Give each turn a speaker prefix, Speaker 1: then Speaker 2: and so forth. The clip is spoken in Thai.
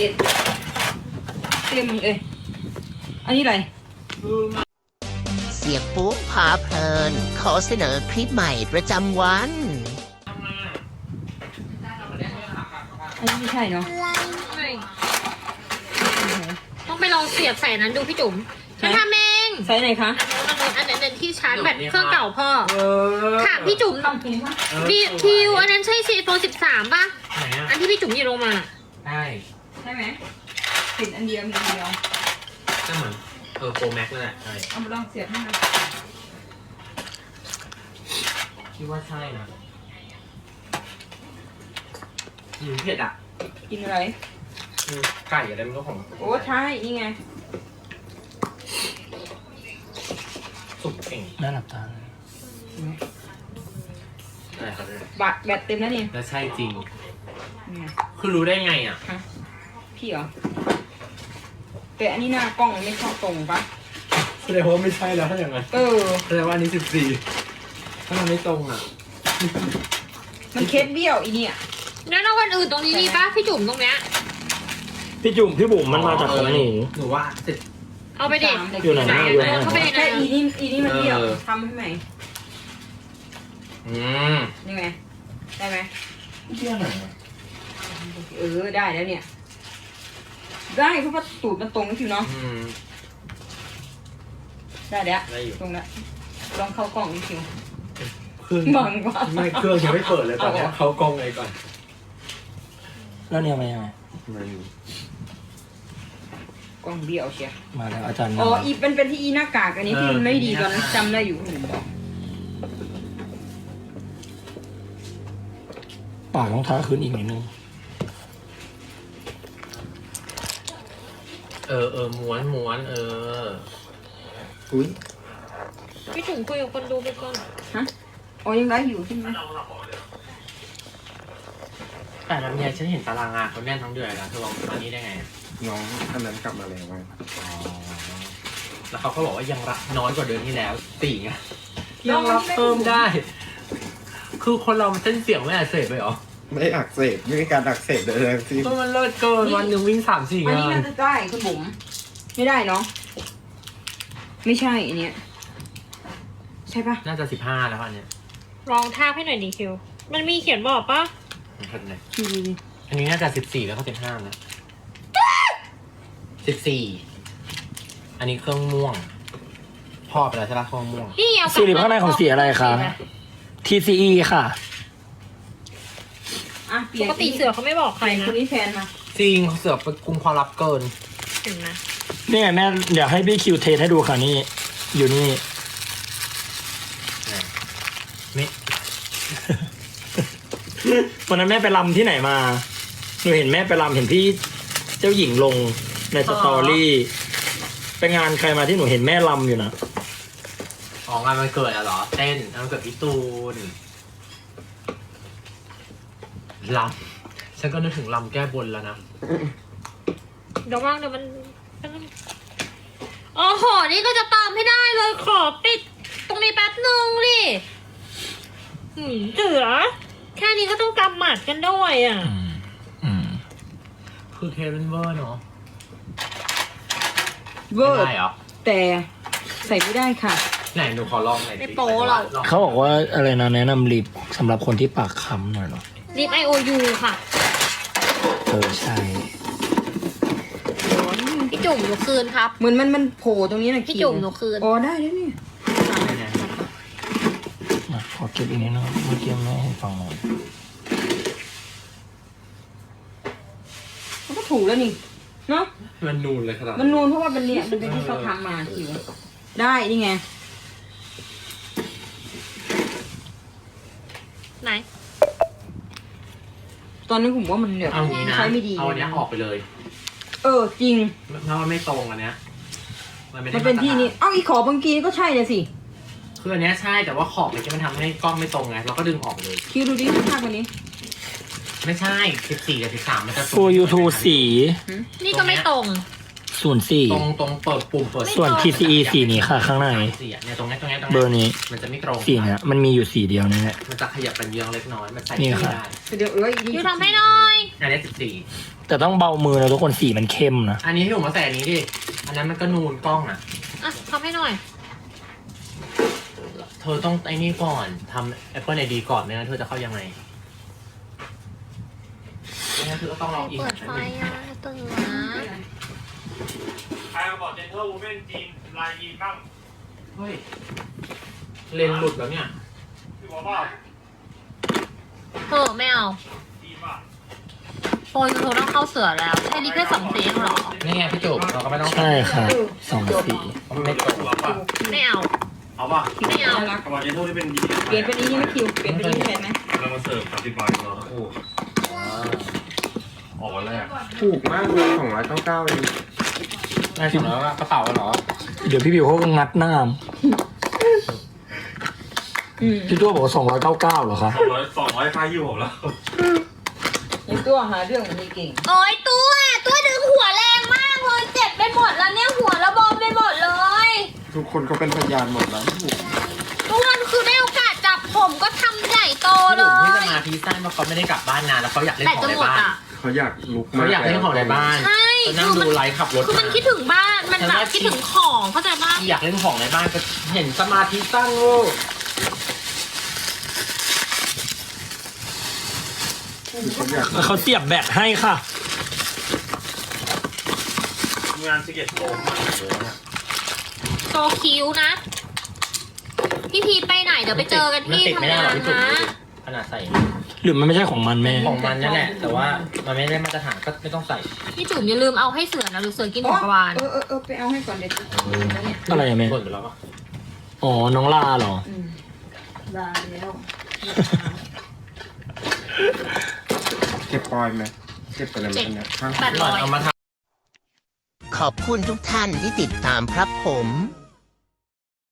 Speaker 1: จ็ดเต็มเลยอันนี้อะไร
Speaker 2: เสียงปุ๊พาเพลิน ขอเสนอคลิปใหม่ประจำวัน
Speaker 1: อันนี้ไม่ใช่เนาะ
Speaker 3: ไม่ต้องไปลองเสียบใส่นั้นดูพี่จุ๋มฉันทำเอง
Speaker 1: ไซส์ไหนคะ
Speaker 3: อันนั้นอันนั้นที่ชาร์จแบตเครื่องเก่าพ่อ
Speaker 4: เออ
Speaker 3: ถามพี่จุ๋ม
Speaker 1: ต้องกินปะ
Speaker 4: เออ
Speaker 3: พี่คิวอันนั้นใช่ซีโฟสิบสามป่ะ
Speaker 4: ไหนอะ
Speaker 3: อันที่พี่จุ๋มหยิบลงมา
Speaker 4: ใช่
Speaker 1: ใช่ไหมติดอันเดียวมีอันเดียว
Speaker 4: ก็เหมือนเออโปรแม็กนั่นแหละใช่
Speaker 1: เอามาลองเสียบให้มัน
Speaker 4: คิดว่าใช่นะอืมเผ็ดอะ
Speaker 1: กินอะไร
Speaker 4: อืมไก่อะไรมันก็ของ
Speaker 1: โอ้ใช่ นี่ไง
Speaker 4: สุกเก่ง
Speaker 5: น่าหลับตา
Speaker 4: อะไรครับเนี่ย
Speaker 1: บัตรแบตเต็มแล้วนี่
Speaker 4: แล้วใช่จริง
Speaker 1: นี่ไง
Speaker 4: คือรู้ได้ไงอะ
Speaker 1: ฮะ พี่เหรอ แต่อันนี้หน้ากล้องไม่เข้าตรงปะ
Speaker 4: แสดงว่าไม่ใช่แล้วถ้าอย่างนั้น
Speaker 1: เออ
Speaker 4: แสดงว่าอันนี้สิบสี่ถ้ามันไม่ตรงอะ
Speaker 1: มันเคสเบี้ยวอีเนี่ย
Speaker 3: แล้วเอาวันอื่นตรงนี้มีป่ะพี่จุ๋มตรงเนี้ย
Speaker 5: พี่จุ่มพี่บุ๋มมันมาจากของหนู
Speaker 4: หนูว่าสิบ
Speaker 3: เอาไปเด็ด
Speaker 5: อยู่ไหน
Speaker 3: ไหน
Speaker 5: อยู่ไหน
Speaker 3: เข้าไปใน
Speaker 1: แค่
Speaker 3: นั้น
Speaker 1: อีนี่อีนี่มันเบี้ยว
Speaker 4: เออ
Speaker 1: ทำให้ไหม
Speaker 4: อืม
Speaker 1: นี่ไงได้ไหม
Speaker 5: เที่ยวไหน
Speaker 1: เออได้แล้วเนี่ย ได้เพราะว่าตูดมันตรงคิวเนาะ
Speaker 4: อืม
Speaker 1: ได้แล้ว
Speaker 4: ได้อยู่
Speaker 1: ตรงแล้วลองเข้ากล่องดิคิว
Speaker 4: เครื่อง
Speaker 1: บังว่า
Speaker 4: ไม่เครื่องยังไม่เปิดเลยตอนเนี้ย
Speaker 1: เอาเหรอ
Speaker 4: เขากล้องเลยก่อน
Speaker 5: แล้วเนี่ยมายังไง
Speaker 1: กล่องเบี้ยวเชีย
Speaker 5: มาแล้วอาจารย์
Speaker 1: อ๋อ
Speaker 5: มา
Speaker 1: อีเป็นเป็นที่อีหน้ากากอันนี้ที่มันไม่ดีตอนนั้นจำได้อยู่หนูบอก
Speaker 5: ปากต้องท้าขึ้นอีกนิดนึง
Speaker 4: เออเออม้วนม้วนเออ
Speaker 5: อุ้ย
Speaker 3: พี่จุ๋มคุยกับคนดูไปก่อน
Speaker 1: ฮะอ๋อยังได้อยู่ใช่ไหม
Speaker 4: แต่ลำไยฉันเห็นตารางงานเขาแน่นทั้งเดือนแล้วเธอลองมานี้ได้ไงอะ
Speaker 6: น้องอันนั้นกลับมาแล้วไง
Speaker 4: อ๋อแล้วเขาก็บอกว่ายังรับน้อยกว่าเดือนที่แล้วสี่ไงยังรับเพิ่มได้ คือคนเรามันเส้นเสียงไม่อักเสบเลยเหรอ
Speaker 6: ไม่ได้อักเสบไม่มีการอักเสบเลยทั้งสิ้น
Speaker 4: ก็มันเลิศเกินวันหนึ่งวิ่งสามสี่
Speaker 1: อัน
Speaker 4: งา
Speaker 1: นี้
Speaker 4: น
Speaker 1: น่าจะได้คุณบุ๋มไม่ได้เนาะไม่ใช่อันเนี้ยใช่ปะ
Speaker 4: น่าจะสิบห้าแล้วอันเนี้ย
Speaker 3: ลองทาบให้หน่อยดิคิว มันมีเขียนบอกป่ะ
Speaker 4: มันเพิ่มเลย
Speaker 1: คิวดูดิ
Speaker 4: อันนี้น่าจะสิบสี่แล้วก็สิบห้าแล้วสิบสี่อันนี้เครื่องม่วงพ่อไปแล้วใช่ปะเครื่องม่วง
Speaker 3: นี่เอากลับ
Speaker 5: สีริข้างในของสีอะไรคะ TCE ค่ะ
Speaker 1: อะ เปลี่
Speaker 3: ป
Speaker 1: ยน
Speaker 3: กติเสือเขาไม่บอกใคร
Speaker 1: เปลี่ยน
Speaker 3: นะ
Speaker 1: คนนี้แทนมา
Speaker 4: จริงเสือกไปกุมความลับเกิน
Speaker 3: เห็นไหม
Speaker 5: นี่ไงแม่เดี๋ยวให้พี่คิวเทสให้ดูค่ะนี่ อยู่นี่
Speaker 4: ไม่
Speaker 5: วันนั้นแม่ไปรำที่ไหนมา หนูเห็นแม่ไปรำเห็นพี่เจ้าหญิงลงในสตอรี่ไปงานใครมาที่หนูเห็นแม่รำอยู่นะ
Speaker 4: อ๋องานมันเกิดอะเหรอ เต้นงานมันเกิดพี่ตูน ลำฉันก็นึกถึงลำแก้บนแล้วนะ
Speaker 3: เดี๋ยวว่างเดี๋ยวมันโอ้โห นี่ก็จะตามให้ได้เลยขอปิด ตรงนี้แป๊บนึงดิหืมเสือแค่นี้ก็ต้องกำหมัดกันด้วยอะ
Speaker 5: อืม
Speaker 4: คือเคเป็นเวอร์เนาะ
Speaker 1: เว
Speaker 4: ไม่
Speaker 1: อร์
Speaker 4: ได้เหรอ
Speaker 1: แต่ใส่ไม่ได้ค่ะ
Speaker 4: ไหนหนูขอลองหน่อยสิ
Speaker 3: ไม่โป๊หรอก
Speaker 4: ลอง
Speaker 5: เขาบอกว่าอะไรนะแนะนำลิปสำหรับคนที่ปากค้ำหน่อยเหรอ
Speaker 3: ลิปไอโอยูค่ะ
Speaker 5: เออใช่
Speaker 3: พี่จุ๋มหนูคืนครับ
Speaker 1: เหมือนมันมันโผล่ตรงนี้นะ
Speaker 3: พี่
Speaker 1: คิว
Speaker 3: จุ๋มหนูคืน
Speaker 1: อ๋อได้แล้วนี่
Speaker 5: มาขอเก็บอีกนิดนึงเมื่อกี้แม่ให้ฟังหน่อย
Speaker 1: มันก็ถูกแล้วนี่เนาะ
Speaker 4: มันนูนเลยขนาด
Speaker 1: มันนูนเพราะว่ามันเนี่ยมันเป็นที่เขาทำมาคิวได้นี่ไง
Speaker 3: ไหน
Speaker 1: ตอนนี้ผมว่ามันเนี่ย
Speaker 4: เอางี้นะ
Speaker 1: ใช้ไม่ดี
Speaker 4: เอาอันเนี้ยออกไปเลย
Speaker 1: เออจริง
Speaker 4: เพราะมันไม่ตรงอันเนี้ยมันไม่ได้
Speaker 1: มันเป็นที่นี้
Speaker 4: มาตรฐา
Speaker 1: เอ้าอีขอบางกีก็ใช่เลยสิ
Speaker 4: คืออันเนี้ยใช่แต่ว่าขอบมันจะมันทำให้กล้องไม่ตรงไงเราก็ดึงออกเลย
Speaker 1: คิวดูดิภาพวันนี้
Speaker 4: ไม่ใช่สิบสี่กับสิบสามมันจะ
Speaker 5: ฟูยูทูสี
Speaker 3: นี่ก็ไม่ตรง
Speaker 5: ศูนย์สี่
Speaker 4: ตรงตรงเปิดปุ่มเปิด
Speaker 5: ส่วน PCE สีนี้ค่ะข้างใน
Speaker 4: สีอะเนี่ยตรงนี้ตรงนี้ตรง
Speaker 5: เบอร์นี้
Speaker 4: มันจะไม่ตรง
Speaker 5: สีเนี้ยมันมีอยู่สีเดียวนะฮะ
Speaker 4: มันจะขยับเป็นเยืองเล็กน้อย มันใส่
Speaker 5: นี่
Speaker 4: ไม่
Speaker 5: ค่ะ
Speaker 4: ได้
Speaker 1: เดี๋ยวเอ้ย
Speaker 3: ยูทำให้หน่อย
Speaker 4: อันนี้สิบสี่
Speaker 5: แต่ต้องเบามือนะทุกคนสีมันเข้มนะ
Speaker 4: อันนี้ที่ผมมาใส่อันนี้ดิ อันนั้นมันก็นูนกล้องอะ
Speaker 3: อะทำให้หน่อย
Speaker 4: เธอต้องไอ้นี่ก่อนทำ Apple ID ก่อนไม่งั้นเธอจะเข้ายังไงไม่งั้นเธอก็ต้องลองอีก
Speaker 3: เปิดไฟอะตื่น นะ
Speaker 5: ใครมาบอกเจนเทอร์วูแมนจีนลายยีนบ้าง
Speaker 4: เฮ้ย เลนส์หลุดแล้วเนี่ย
Speaker 5: พี่บอกว่า
Speaker 3: เออไม่เอา
Speaker 5: จีนป่ะ
Speaker 3: โปรยูทูบต้องเข้าเสือแล้วใช้ลิปแค่สองสีเองเหรอ
Speaker 4: นี่ไงพี่จุ๊บเราก็ไม่ต้อง
Speaker 5: ใช่ค่ะสองสี
Speaker 4: ไม่ตรง
Speaker 3: ไม่เอา
Speaker 7: เอาป่ะ
Speaker 3: ไม่เอา
Speaker 1: รัก
Speaker 7: กระบอกเจนโทที่เป็นยีน
Speaker 1: เปลี่ยนเป็นนี้ไหมคิว เปลี่ยนเป็นนี้แทนไหม
Speaker 7: เรามาเสิร์ฟสามสิบบาทเราทั้งคู่ออกวันแรก
Speaker 6: ถูกมากเลยสองร้อยเก้าเก้าเอง
Speaker 4: นายถึงแล้วว่ากระเป๋าเหรอ
Speaker 5: เดี๋ยวพี่บิวเขาก็งัดหน้า
Speaker 1: อืม
Speaker 5: พี่ตัวบอกสองร้อยเก้าเก้าเหรอคะ
Speaker 7: สองร้อยสองร้อยค่ายี่ผมแล้ว
Speaker 1: ยังตัวหาเรื่องมันนี่เก่ง
Speaker 3: โอ้ยตัวตัวดึงหัวแรงมากเลยเจ็บไปหมดแล้วเนี่ยหัวระบมไปหมดเลย
Speaker 6: ทุกคนเขาเป็นพยานหมดแล้ว
Speaker 3: ทุกวันคือได้โอกาสจับผมก็ทำใหญ่โตเล
Speaker 4: พี่จุ๊บที่ส
Speaker 3: ย
Speaker 4: มาธิสั้นเพราะเขาไม่ได้กลับบ้านนานแล้วเขาอยากเล่น
Speaker 3: แต่
Speaker 4: ของ
Speaker 3: จะ
Speaker 4: ใน
Speaker 3: หมด
Speaker 4: บ้าน
Speaker 3: อะ
Speaker 6: เขาอยากลุก
Speaker 4: เขาอยากเล่นของในบ้าน
Speaker 3: ใช่
Speaker 4: เขานั่ง
Speaker 3: คือ
Speaker 4: ดู
Speaker 3: มัน
Speaker 4: ไลฟ์ขับรถ
Speaker 3: คือมันคิดถึงบ้าน มันแบบคิดถึงของเข้าใจปะ
Speaker 4: อยากเล่นของในบ้านก็เห็นสมาธิสั้นโว้
Speaker 6: เขาอยาก
Speaker 5: เขาเสียบแบตให้ค่ะ
Speaker 7: งานสิเกตโมง
Speaker 3: โตคิ้วนะ พี่พีทไปไหนเดี๋ยวไปเจอกันที่
Speaker 4: มัติด
Speaker 3: ทำ
Speaker 4: ไม่ได้
Speaker 3: งา
Speaker 4: หรอก
Speaker 3: น
Speaker 4: พี่จุ๊บ
Speaker 3: นะ
Speaker 4: ขนาดใส่
Speaker 5: หรือมันไม่ใช่ของมันแม่
Speaker 4: ของมันนั่นแหละ แต่ว่ามันไม่ได้มาตรฐานก็ไม่ต้องใส่
Speaker 3: พี่จุ๋มอย่าลืมเอาให้เสือนะหรือเสือกินหัวกระวาน
Speaker 1: เออเออเออไปเอาให้ก่อนเดี๋ยวจะแล้วเนี่ย
Speaker 5: อะไรอะแม่
Speaker 4: บ่นไปแล้วก็
Speaker 5: อ๋อน้องลาเหรอ
Speaker 1: อืมลาแล้ว
Speaker 6: เก็บปอยไหมเก็บไปเลยไหมอันเนี่ยข้าง
Speaker 3: แปดร้อย
Speaker 4: เอามาท
Speaker 2: ขอบคุณทุกท่านที่ติดตามครับผม